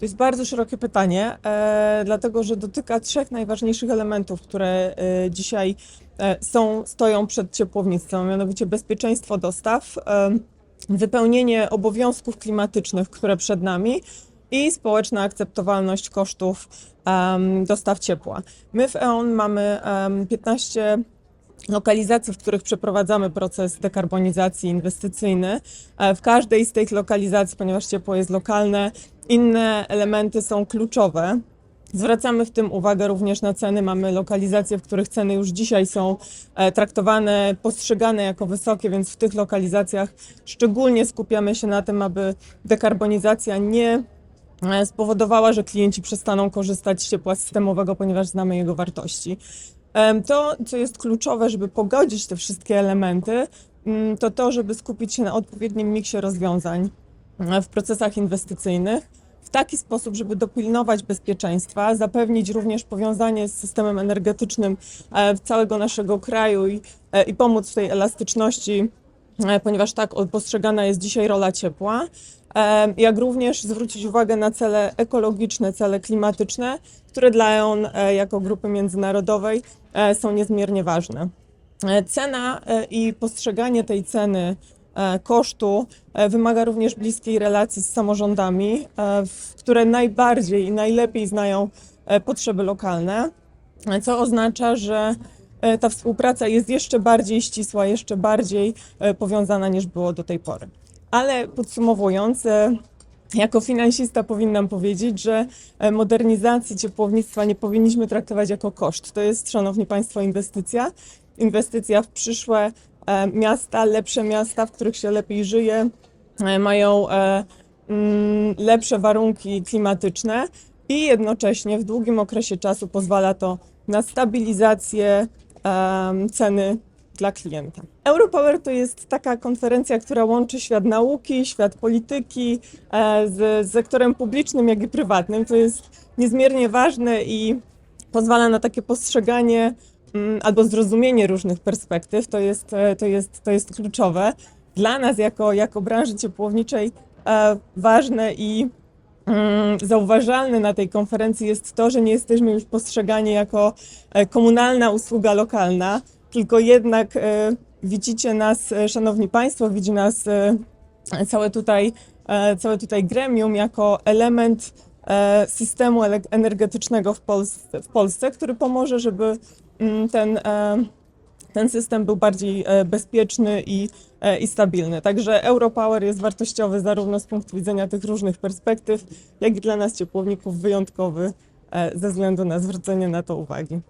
To jest bardzo szerokie pytanie, e, dlatego że dotyka trzech najważniejszych elementów, które e, dzisiaj e, są, stoją przed ciepłownictwem, mianowicie bezpieczeństwo dostaw, wypełnienie obowiązków klimatycznych, które przed nami i społeczna akceptowalność kosztów dostaw ciepła. My w E.ON mamy em, 15 lokalizacji, w których przeprowadzamy proces dekarbonizacji inwestycyjny. E, W każdej z tych lokalizacji, ponieważ ciepło jest lokalne, inne elementy są kluczowe. Zwracamy w tym uwagę również na ceny. Mamy lokalizacje, w których ceny już dzisiaj są e, traktowane, postrzegane jako wysokie, więc w tych lokalizacjach szczególnie skupiamy się na tym, aby dekarbonizacja nie e, spowodowała, że klienci przestaną korzystać z ciepła systemowego, ponieważ znamy jego wartości. To, co jest kluczowe, żeby pogodzić te wszystkie elementy, mm, to to, żeby skupić się na odpowiednim miksie rozwiązań e, w procesach inwestycyjnych w taki sposób, żeby dopilnować bezpieczeństwa, zapewnić również powiązanie z systemem energetycznym e, całego naszego kraju i, e, i pomóc w tej elastyczności, ponieważ tak postrzegana jest dzisiaj rola ciepła. E, Jak również zwrócić uwagę na cele ekologiczne, cele klimatyczne, które dla e, jako grupy międzynarodowej e, są niezmiernie ważne. E, Cena e, i postrzeganie tej ceny e, kosztu e, wymaga również bliskiej relacji z samorządami, e, które najbardziej i najlepiej znają e, potrzeby lokalne, e, co oznacza, że e, ta współpraca jest jeszcze bardziej ścisła, jeszcze bardziej e, powiązana niż było do tej pory. Ale podsumowując, e, jako finansista powinnam powiedzieć, że e, modernizacji ciepłownictwa nie powinniśmy traktować jako koszt. To jest, szanowni państwo, inwestycja. Inwestycja w przyszłe e, miasta, lepsze miasta, w których się lepiej żyje, e, mają e, mm, lepsze warunki klimatyczne i jednocześnie w długim okresie czasu pozwala to na stabilizację em, ceny dla klienta. Europower to jest taka konferencja, która łączy świat nauki, świat polityki e, z, z sektorem publicznym, jak i prywatnym. To jest niezmiernie ważne i pozwala na takie postrzeganie mm, albo zrozumienie różnych perspektyw. To jest, e, to jest, to jest kluczowe. Dla nas, jako, jako branży ciepłowniczej, e, ważne i zauważalne na tej konferencji jest to, że nie jesteśmy już postrzegani jako e, komunalna usługa lokalna, tylko jednak e, widzicie nas, e, szanowni państwo, widzi nas całe tutaj, całe tutaj gremium jako element systemu energetycznego w Polsce, w Polsce, który pomoże, żeby mm, ten, ten system był bardziej e, bezpieczny i, e, i stabilny. Także Europower jest wartościowy zarówno z punktu widzenia tych różnych perspektyw, jak i dla nas ciepłowników wyjątkowy e, ze względu na zwrócenie na to uwagi.